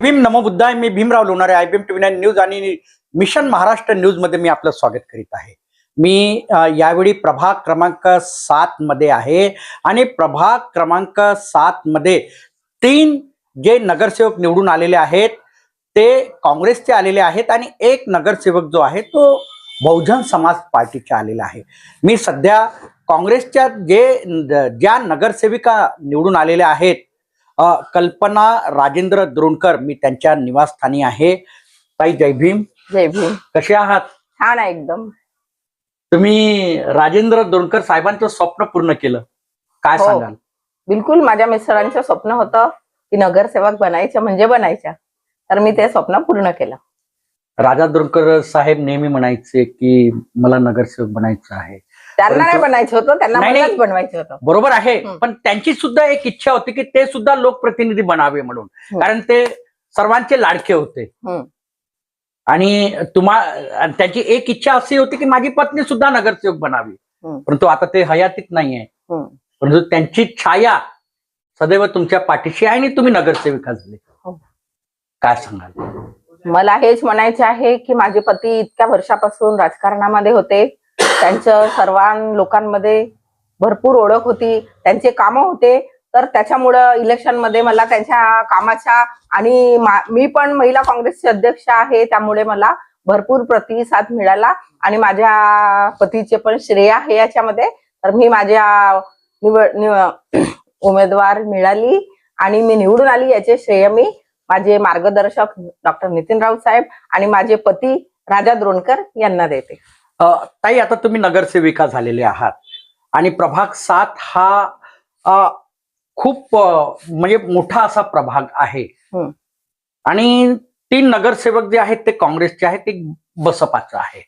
भीम नमो बुद्धाय मी Bhimrao Lonare I B M TV nine news आणि मिशन महाराष्ट्र न्यूजमध्ये मी आपलं स्वागत करीत आहे. मी यावेळी प्रभाग क्रमांक सात मध्ये आहे आणि प्रभाग क्रमांक सात मध्ये तीन जे नगरसेवक निवडून आलेले आहेत ते काँग्रेसचे आलेले आहेत आणि एक नगरसेवक जो आहे तो बहुजन समाज पार्टीचे आलेला आहे. मी सध्या काँग्रेसच्या जे ज्या नगरसेविका निवडून आलेल्या आहेत कल्पना राजेंद्र द्रोणकर मी त्यांच्या निवासस्थानी आहे. ताई जय भीम. जय भीम. कसे आहात? छान आहे एकदम. तुम्ही राजेंद्र द्रोणकर साहेबांचं स्वप्न पूर्ण केलं. काय हो. सांगाल? बिलकुल माझ्या मिस्टरांचं स्वप्न होतं की नगरसेवक बनायचं म्हणजे बनायच्या. तर मी ते स्वप्न पूर्ण केलं राजा द्रोणकर साहेब नेहमी म्हणायचे की मला नगरसेवक बनायचं आहे त्यांना नाही बनायचं होतं त्यांना नाही, नाही. मलाच बनवायचं होतं बरोबर आहे हं. पण त्यांची सुद्धा एक इच्छा होती की ते सुद्धा लोकप्रतिनिधी बनावे म्हणून हं. कारण ते सर्वांचे लाडके होते हं. आणि तुम्हा आणि त्यांची एक इच्छा अशी होती की माझी पत्नी सुद्धा नगरसेवक बनावी हं. परंतु आता ते हयातीत नाहीये हं. परंतु त्यांची छाया सदैव तुमच्या पाठीशी आहे आणि तुम्ही नगरसेविका झाले. काय सांगाल? मला हेच म्हणायचे आहे की माझे पती इतक्या वर्षापासून राजकारणामध्ये होते. त्यांचं सर्वां लोकांमध्ये भरपूर ओळख होती. त्यांचे कामं होते. तर त्याच्यामुळं इलेक्शनमध्ये मला त्यांच्या कामाच्या आणि मी पण महिला काँग्रेसचे अध्यक्ष आहे. त्यामुळे मला भरपूर प्रतिसाद मिळाला. आणि माझ्या पतीचे पण श्रेय आहे याच्यामध्ये. तर मी माझ्या निवड निव- उमेदवार मिळाली. आणि मी निवडून आली याचे श्रेय मी. माझे मार्गदर्शक डॉक्टर नितीन राऊत साहेब आणि माझे पती राजा द्रोणकर यांना देते. ताई आता तुम्ही नगरसेविका झालेले आहात. आणि प्रभाग सात हा खूप म्हणजे मोठा असा प्रभाग आहे. आणि तीन नगरसेवक जे आहेत ते काँग्रेसचे आहेत एक बसपाचं आहे.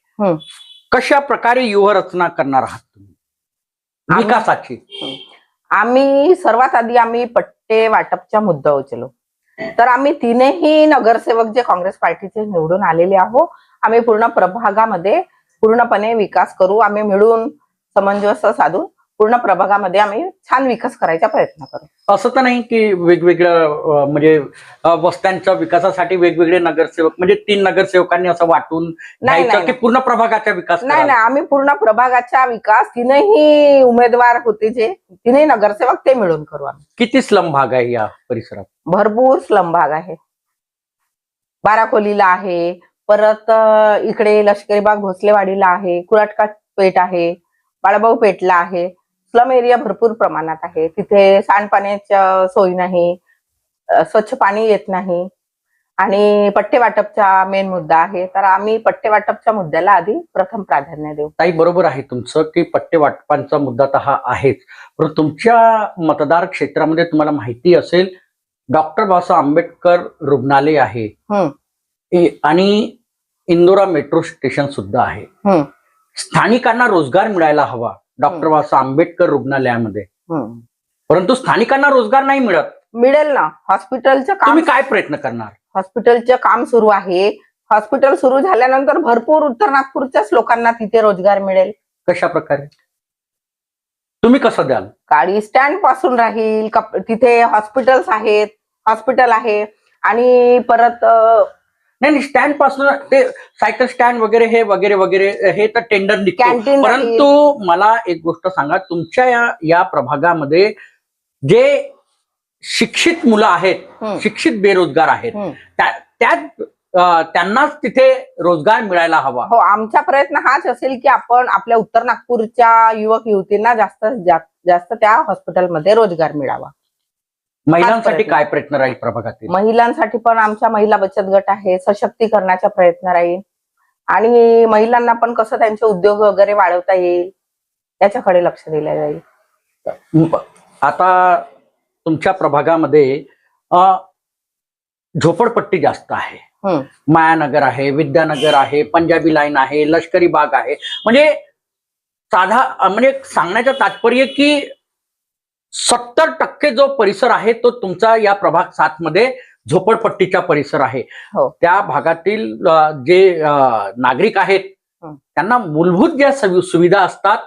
कशा प्रकारे व्यूहरचना करणार आहात तुम्ही? विकासाची. आम्ही सर्वात आधी आम्ही पट्टे वाटपचा मुद्दा उचललो तर आम्ही तीनही नगरसेवक जे काँग्रेस पार्टीचे निवडून आलेले आहोत आम्ही पूर्ण प्रभागामध्ये पूर्णपणे विकास करू आम्ही मिळून समंजस्य साधून पूर्ण प्रभागामध्ये आम्ही छान विकास करायचा प्रयत्न करू. असं तर नाही की वेगवेगळं अ, म्हणजे वस्त्यांच्या विकासासाठी वेगवेगळे नगरसेवक म्हणजे तीन नगरसेवकांनी असं वाटून नाही, की पूर्ण प्रभागाचा विकास नाही? नाही आम्ही पूर्ण प्रभागाचा विकास तीनही उमेदवार होते जे तीनही नगरसेवक ते मिळून करू आम्ही. किती स्लम भाग आहे या परिसरात? भरपूर स्लम भाग आहे. बाराकोलीला आहे परत इकडे लष्करी बाग भोसलेवाडीला आहे कुराटकाट पेठ आहे बाळाभाऊ पेठला आहे. स्लम एरिया भरपूर प्रमाणात आहे. तिथे सांडपाण्याच्या सोयी नाही स्वच्छ पाणी येत नाही आणि पट्टे वाटपचा मेन मुद्दा आहे. तर आम्ही पट्टे वाटपच्या मुद्द्याला आधी प्रथम प्राधान्य देऊ. ताई बरोबर आहे तुमचं की पट्टे वाटपांचा मुद्दा तर हा आहेच. पण तुमच्या मतदार क्षेत्रामध्ये तुम्हाला माहिती असेल डॉक्टर बाबासाहेब आंबेडकर रुग्णालय आहे. आणि इंदोरा मेट्रो स्टेशन सुद्धा आहे. स्थानिकांना रोजगार मिळायला हवा. डॉक्टर. बाबासाहेब आंबेडकर रुग्णालयामध्ये. परंतु स्थानिकांना रोजगार नाही मिळत. मिळेल ना. हॉस्पिटलचं काम तुम्ही काय प्रयत्न करणार? हॉस्पिटलचं काम सुरू आहे. हॉस्पिटल सुरू झाल्यानंतर भरपूर उत्तर नागपूरच्याच लोकांना तिथे रोजगार मिळेल. कशा प्रकारे तुम्ही कसं द्याल? गाडी स्टँडपासून राहील कप- तिथे हॉस्पिटल्स आहेत हॉस्पिटल आहे. आणि परत अ, नाही नाही स्टँडपासून ते सायकल स्टँड वगैरे हे वगैरे वगैरे हे तर टेंडर निघतो. परंतु मला एक गोष्ट सांगा तुमच्या या या प्रभागामध्ये जे शिक्षित मुलं आहेत शिक्षित बेरोजगार आहेत. त्या- त्यात त्यांनाच तिथे रोजगार मिळायला हवा. हो आमचा प्रयत्न हाच असेल की आपण आपल्या उत्तर नागपूरच्या युवक युवतींना जास्त जास्त जास्त त्या हॉस्पिटलमध्ये रोजगार मिळावा. महिलांसाठी. काय प्रयत्न राहील प्रभागातील महिलांसाठी पण आमच्या महिला बचत गट आहे सशक्तीकरणाचा प्रयत्न राहील. आणि महिलांना पण कसं त्यांचे उद्योग वगैरे वाढवता येईल याच्याकडे लक्ष दिलं जाईल. आता तुमच्या प्रभागामध्ये झोपडपट्टी जास्त आहे. मायानगर आहे विद्यानगर आहे पंजाबी लाईन आहे लष्करी बाग आहे. म्हणजे साधा म्हणजे सांगण्याचं तात्पर्य की सत्तर टक्के जो परिसर आहे तो तुमचा या प्रभाग सात मध्ये झोपडपट्टीचा परिसर आहे हो. त्या भागातील अ, जे अ, नागरिक आहेत हं. त्यांना मूलभूत ज्या सवि- सुविधा असतात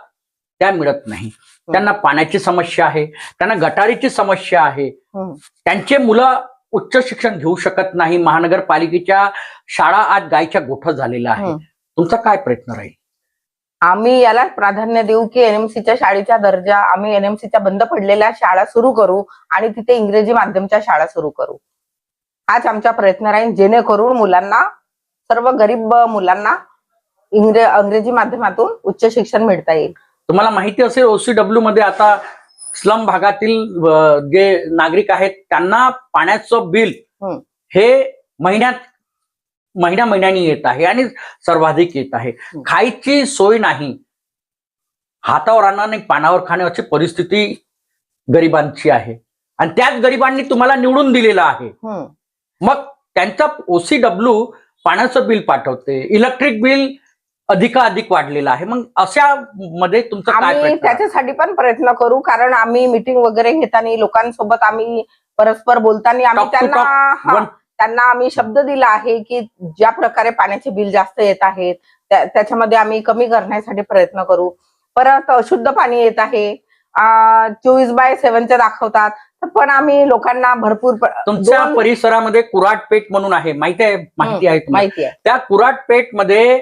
त्या मिळत नाही त्यांना पाण्याची समस्या आहे त्यांना गटारीची समस्या आहे हं. त्यांचे मुलं उच्च शिक्षण घेऊ शकत नाही महानगरपालिकेच्या शाळा आज गायच्या गोठा झालेला आहे हं. तुमचा काय प्रयत्न राहील आम्ही याला प्राधान्य देऊ की एनएमसीच्या शाळेचा दर्जा आम्ही एनएमसीच्या बंद पडलेल्या शाळा सुरू करू आणि तिथे इंग्रजी माध्यमच्या शाळा सुरू करू. हाच आमचा प्रयत्न राहील जेणेकरून मुलांना सर्व गरीब मुलांना इंग्रे इंग्रजी माध्यमातून उच्च शिक्षण मिळता येईल. तुम्हाला माहिती असेल ओसीडब्ल्यू मध्ये आता स्लम भागातील जे नागरिक आहेत त्यांना पाण्याचं बिल. हे महिन्यात महिन्या महिन्यानी येत आहे आणि सर्वाधिक येत आहे. खायची सोय नाही. हातावर आणणं आणि पानावर खाणे अशी परिस्थिती गरिबांची आहे. आणि त्याच गरिबांनी तुम्हाला निवडून दिलेलं आहे. मग त्यांचा ओसीडब्ल्यू पाण्याचं बिल पाठवते. इलेक्ट्रिक बिल अधिकाधिक वाढलेलं आहे. मग अशा मध्ये तुमचं आम्ही? त्याच्यासाठी पण प्रयत्न करू कारण आम्ही मिटिंग वगैरे घेताना लोकांसोबत आम्ही परस्पर बोलताना आम्ही त्यांना त्यांना आम्ही शब्द दिला आहे की ज्या प्रकारे पाण्याचे बिल जास्त येत आहेत त्या- त्याच्यामध्ये आम्ही कमी करण्यासाठी प्रयत्न करू. परत अशुद्ध पाणी येत आहे. चोवीस बाय सेव्हनचे दाखवतात. पण आम्ही लोकांना भरपूर तुमच्या परिसरामध्ये कुराटपेठ म्हणून आहे. माहिती आहे? माहिती आहे माहिती आहे. त्या कुराटपेठमध्ये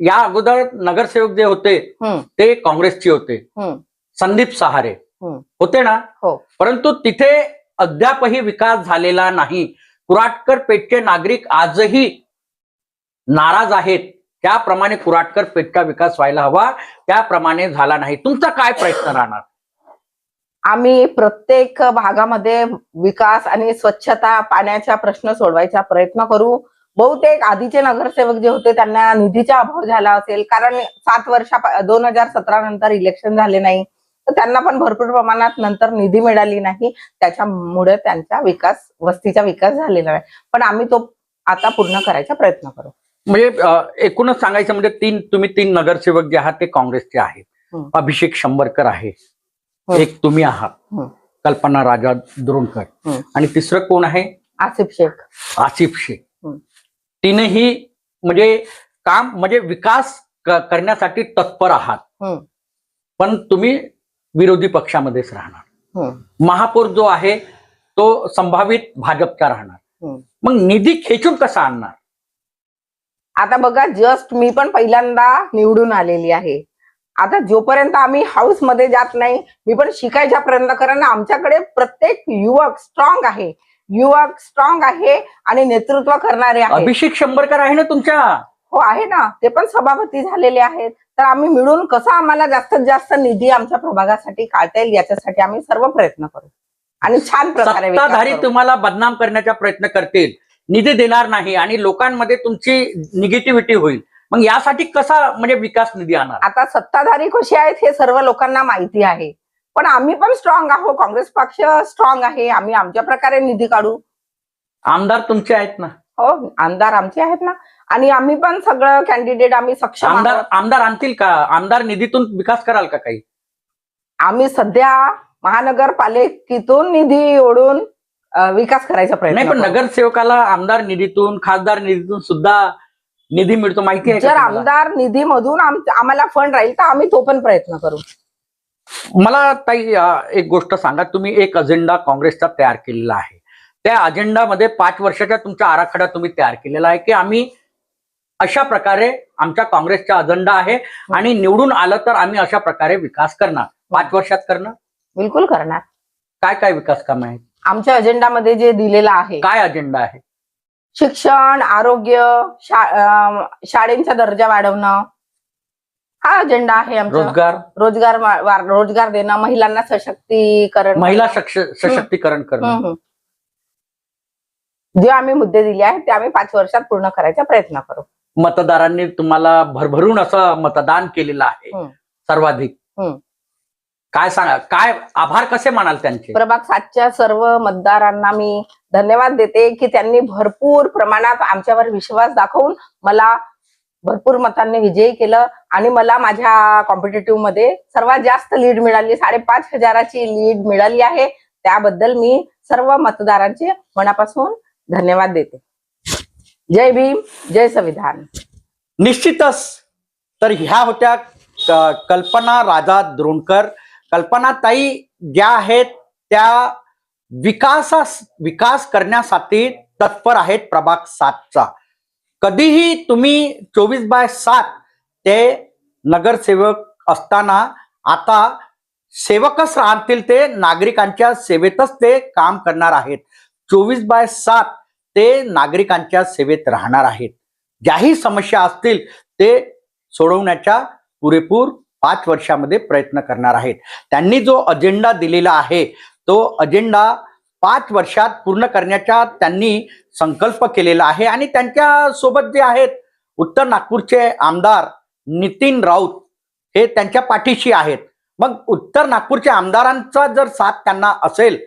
या अगोदर नगरसेवक जे होते ते काँग्रेसचे होते. संदीप सहारे. होते ना? हो. परंतु तिथे अद्यापही विकास झालेला नाही. कुराटकर पेठचे नागरिक आजही नाराज आहेत. त्याप्रमाणे कुराटकर पेठचा विकास व्हायला हवा. त्याप्रमाणे झाला नाही. तुमचा काय प्रयत्न राहणार? आम्ही प्रत्येक भागामध्ये विकास आणि स्वच्छता पाण्याचा प्रश्न सोडवायचा प्रयत्न करू. बहुतेक आधीचे नगरसेवक जे होते त्यांना निधीचा अभाव झाला असेल. कारण सात वर्षा दोन हजार सतरा नंतर इलेक्शन झाले नाही. तर त्यांना पण भरपूर प्रमाणात नंतर निधी मिळाली नाही त्याच्यामुळे त्यांचा विकास वस्तीचा विकास झालेला आहे पण आम्ही तो आता पूर्ण करायचा प्रयत्न करू म्हणजे एकूणच सांगायचं म्हणजे तीन तुम्ही तीन नगरसेवक जे आहात ते काँग्रेसचे आहेत. अभिषेक शंभरकर आहे. एक तुम्ही आहात. कल्पना राजा दुरुणकर. आणि तिसरं कोण आहे आसिफ शेख आसिफ शेख. तीनही म्हणजे काम म्हणजे विकास करण्यासाठी तत्पर आहात. पण तुम्ही विरोधी पक्षामध्येच राहणार. हं. महापौर जो आहे तो संभावित भाजपचा राहणार. मग निधी खेचून कसा आणणार? आता बघा जस्ट मी पण पहिल्यांदा निवडून आलेली आहे. आता जोपर्यंत आम्ही हाऊसमध्ये जात नाही मी पण शिकायचा प्रयत्न करेन. आमच्याकडे प्रत्येक युवक स्ट्रॉंग आहे. युवक स्ट्रॉंग आहे आणि नेतृत्व करणारे आहे अभिषेक शंभरकर आहे ना तुमच्या? हो आहे ना. ते पण सभापती झालेले आहेत. तर आम्ही मिळून कसा आम्हाला जास्तीत जास्त निधी आमच्या प्रभागासाठी काढता येईल याच्यासाठी आम्ही सर्व प्रयत्न करू. आणि छान प्रकारे सत्ताधारी. तुम्हाला बदनाम करण्याचा प्रयत्न करतील. निधी देणार नाही आणि लोकांमध्ये तुमची निगेटिव्हिटी होईल. मग यासाठी कसा म्हणजे विकास निधी आणणार? आता सत्ताधारी कशी आहेत हे सर्व लोकांना माहिती आहे. पण आम्ही पण स्ट्रॉंग आहोत काँग्रेस पक्ष स्ट्रॉंग आहे. आम्ही आमच्या प्रकारे निधी काढू. आमदार तुमचे आहेत ना? हो आमदार आमचे आहेत ना. आणि आम्ही पण सगळं कॅन्डिडेट आम्ही सक्षम आमदार आहोत. आमदार आणतील का? आमदार निधीतून विकास कराल का काही? आम्ही सध्या महानगरपालिकेतून निधी ओढून अं, विकास करायचा प्रयत्न नाही पण करू. नगरसेवकाला आमदार निधीतून खासदार निधीतून सुद्धा निधी मिळतो माहिती आहे का जर तुम्हाला? आमदार निधीमधून आम- आम्हाला फंड राहील तर आम्ही तो पण प्रयत्न करू. मला ताई अ, एक गोष्ट सांगा. तुम्ही एक अजेंडा काँग्रेसचा तयार केलेला आहे. त्या अजेंडामध्ये पाच वर्षाचा तुमचा आराखडा तुम्ही तयार केलेला आहे की आम्ही अशा प्रकारे आमचा काँग्रेसचा अजेंडा आहे. आणि निवडून आलं तर आम्ही अशा प्रकारे विकास करणार. पाच वर्षात करणं बिलकुल करणार. काय काय विकास काम आहेत? आमच्या अजेंडामध्ये जे दिलेलं आहे. काय अजेंडा आहे? शिक्षण आरोग्य शा- अं, शाळेंचा दर्जा वाढवणं. हा अजेंडा आहे आमचा. रोजगार? रोजगार वा- वा- रोजगार देणं महिलांना सशक्तीकरण. महिला सक्ष- सशक्तीकरण करणं. हम्म, हम्म. जे आम्ही मुद्दे दिले आहेत ते आम्ही पाच वर्षात पूर्ण करायचा प्रयत्न करू. मतदारांनी तुम्हाला भरभरून असं मतदान केलेलं आहे. सर्वाधिक. काय सांगा? काय आभार कसे मानाल त्यांचे? प्रभाग सातच्या सर्व मतदारांना मी धन्यवाद देते की त्यांनी भरपूर प्रमाणात आमच्यावर विश्वास दाखवून मला भरपूर मतांनी विजयी केलं आणि मला माझ्या कॉम्पिटेटिव्हमध्ये सर्वात जास्त लीड मिळाली. साडेपाच हजाराची लीड मिळाली आहे. त्याबद्दल मी सर्व मतदारांचे मनापासून धन्यवाद देते. जय भीम जय संविधान. निश्चितच तर ह्या होत्या क- कल्पना राजा द्रोणकर. कल्पनाताई ज्या आहेत त्या विकासास विकास करण्यासाठी तत्पर आहेत प्रभाग सातचा. कधीही तुम्ही चोवीस बाय सात ते नगरसेवक असताना आता सेवकच राहतील ते नागरिकांच्या सेवेतच ते काम करणार आहेत. चोवीस बाय सात ते नागरिकांच्या सेवेत राहणार आहेत. ज्याही समस्या असतील ते सोडवण्याच्या पुरेपूर पाच वर्षामध्ये प्रयत्न करणार आहेत. त्यांनी जो अजेंडा दिलेला आहे तो अजेंडा पाच वर्षात पूर्ण करण्याचा त्यांनी संकल्प केलेला आहे आणि त्यांच्यासोबत जे आहेत उत्तर नागपूरचे आमदार नितीन राऊत हे त्यांच्या पाठीशी आहेत. मग उत्तर नागपूरच्या आमदारांचा जर साथ त्यांना असेल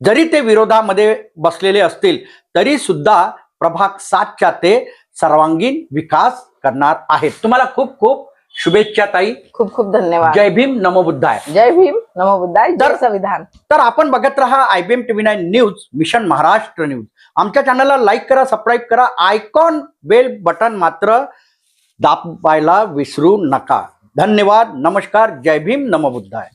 जरी ते विरोधामध्ये बसलेले असतील तरी सुद्धा प्रभाग सातच्या ते सर्वांगीण विकास करणार आहेत. तुम्हाला खूप खूप शुभेच्छा ताई. खूप खूप धन्यवाद. जय भीम नमो बुद्धाय. जय भीम नमो बुद्धाय जय संविधान. तर आपण बघत राहा IBM TV nine news mission Maharashtra news. आमच्या चॅनलला लाईक करा सबस्क्राईब करा आयकॉन बेल बटन मात्र दाबायला विसरू नका. धन्यवाद नमस्कार जय भीम नमो बुद्धाय.